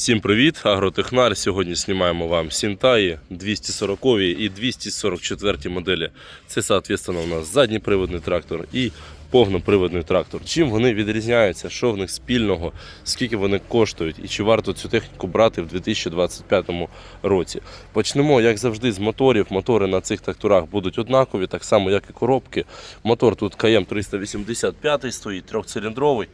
Всім привіт, Агротехнар. Сьогодні знімаємо вам Сінтаї 240 і 244 моделі. Це, соответственно, у нас задньоприводний трактор і повноприводний трактор. Чим вони відрізняються, що в них спільного, скільки вони коштують і чи варто цю техніку брати в 2025 році. Почнемо, як завжди, з моторів. Мотори на цих тракторах будуть однакові, так само, як і коробки. Мотор тут КМ 385 стоїть, трьохциліндровий.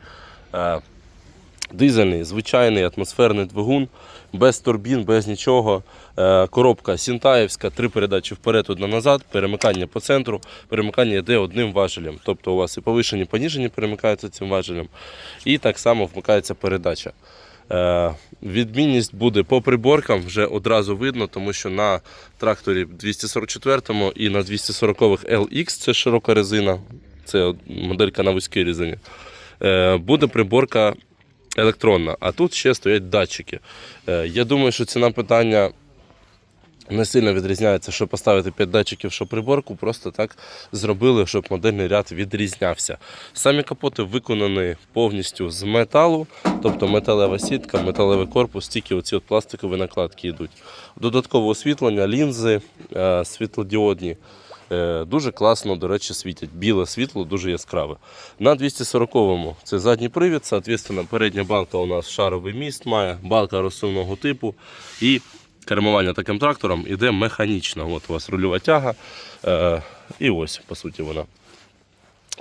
Дизельний, звичайний атмосферний двигун, без турбін, без нічого. Е, Коробка Сінтаївська, три передачі вперед, одна назад, перемикання по центру, перемикання йде одним важелем. Тобто у вас і повишені, і поніжені перемикаються цим важелем. І так само вмикається передача. Е, Відмінність буде по приборкам, вже одразу видно, тому що на тракторі 244 і на 240 LX це широка резина, це моделька на вузькій резині. е, Буде приборка електронна, а тут ще стоять датчики. Е, Я думаю, що ціна питання не сильно відрізняється, що поставити 5 датчиків, що приборку, просто так зробили, щоб модельний ряд відрізнявся. Самі капоти виконані повністю з металу, тобто металева сітка, металевий корпус, тільки оці от пластикові накладки йдуть. Додаткове освітлення, лінзи е, світлодіодні. Е, Дуже класно, до речі, світять. Біле світло, дуже яскраве. На 240-му це задній привід, соответственно, передня балка у нас шаровий міст має, балка розсувного типу. І кермування таким трактором іде механічно. От у вас рульова тяга. Е, і ось, по суті, вона.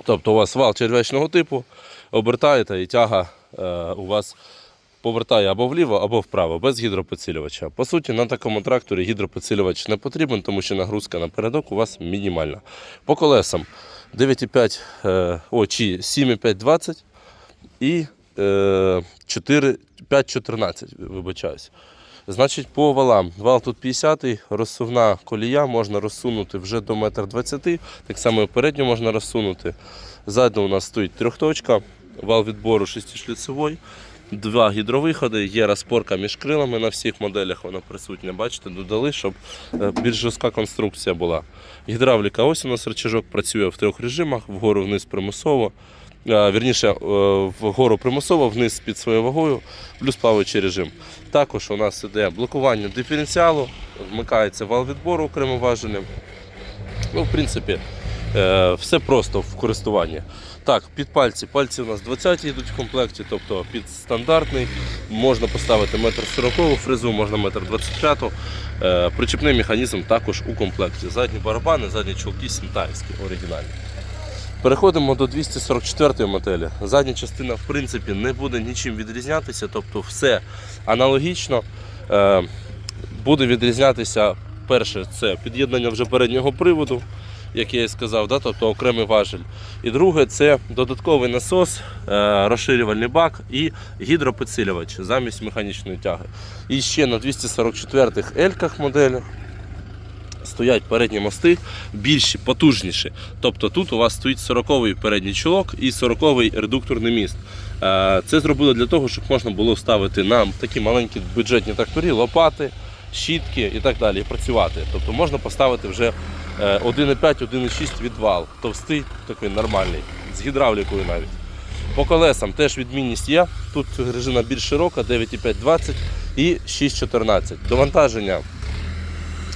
Тобто у вас вал черв'ячного типу, обертаєте і тяга е, у вас повертає або вліво, або вправо, без гідропідсилювача. По суті, на такому тракторі гідропідсилювач не потрібен, тому що нагрузка на передок у вас мінімальна. По колесам 9,5, е, о, чи 7,520 і е, 4, 5,14, вибачаюсь. Значить, по валам. Вал тут 50 розсувна колія, можна розсунути вже до 1,20 м. Так само і передню можна розсунути. Ззаду у нас стоїть трьохточка, вал відбору шестишліцевий, два гідровиходи, є розпорка між крилами на всіх моделях, вона присутня. Бачите, додали, щоб е, більш жорстка конструкція була. Гідравліка, ось у нас рычажок працює в трьох режимах: вгору вниз примусово. Е, Вірніше, е, вгору примусово, вниз під своєю вагою, плюс плаваючий режим. Також у нас іде блокування диференціалу, вмикається вал відбору окремим важелем. Ну, в принципі, все просто в користуванні. Так, під пальці. Пальці у нас 20 йдуть в комплекті, тобто під стандартний. Можна поставити 1,40 м фрезу, можна 1,25 м. Е, Причепний механізм також у комплекті. Задні барабани, задні чолки сінтаївські, оригінальні. Переходимо до 244 моделі. Задня частина в принципі не буде нічим відрізнятися, тобто все аналогічно. Е, буде відрізнятися перше це під'єднання вже переднього приводу, як я і сказав, да? тобто окремий важель. І друге це додатковий насос, е, розширювальний бак і гідропідсилювач замість механічної тяги. І ще на 244-х ельках моделях стоять передні мости більші, потужніші. Тобто тут у вас стоїть 40-й передній чолок і 40-й редукторний міст. Е, Це зробили для того, щоб можна було ставити на такі маленькі бюджетні тракторі лопати, щітки і так далі, і працювати. Тобто можна поставити вже е, 1,5, 1,6 відвал, товстий, такий нормальний, з гідравлікою навіть. По колесам теж відмінність є. Тут режина більш широка, 9,5-20 і 6,14. Довантаження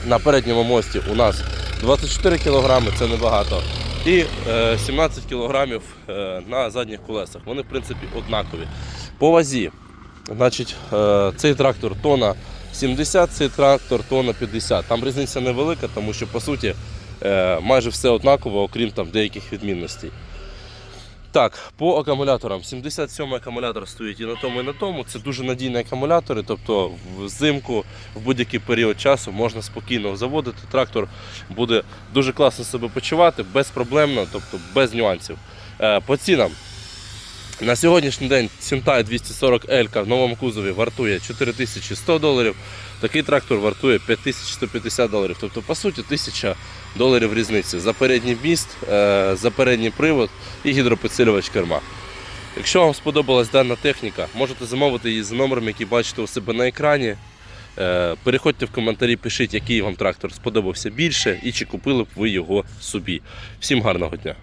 на передньому мості у нас 24 кг, це небагато. І е, 17 кг е, на задніх колесах. Вони, в принципі, однакові. По вазі, значить, е, цей трактор тона 70, цей трактор тона 50. Там різниця невелика, тому що по суті е, майже все однаково, окрім там деяких відмінностей. Так, по акумуляторам. 77 акумулятор стоїть і на тому, і на тому. Це дуже надійні акумулятори, тобто взимку в будь-який період часу можна спокійно заводити. Трактор буде дуже класно себе почувати, безпроблемно, тобто без нюансів. Е, По цінам. На сьогоднішній день Сінтай 240L в новому кузові вартує 4100 доларів. Такий трактор вартує 5150 доларів. Тобто, по суті, 1000 доларів різниці за передній міст, е, за передній привод і гідропідсилювач керма. Якщо вам сподобалась дана техніка, можете замовити її за номером, який бачите у себе на екрані. Е, Переходьте в коментарі, пишіть, який вам трактор сподобався більше і чи купили б ви його собі. Всім гарного дня!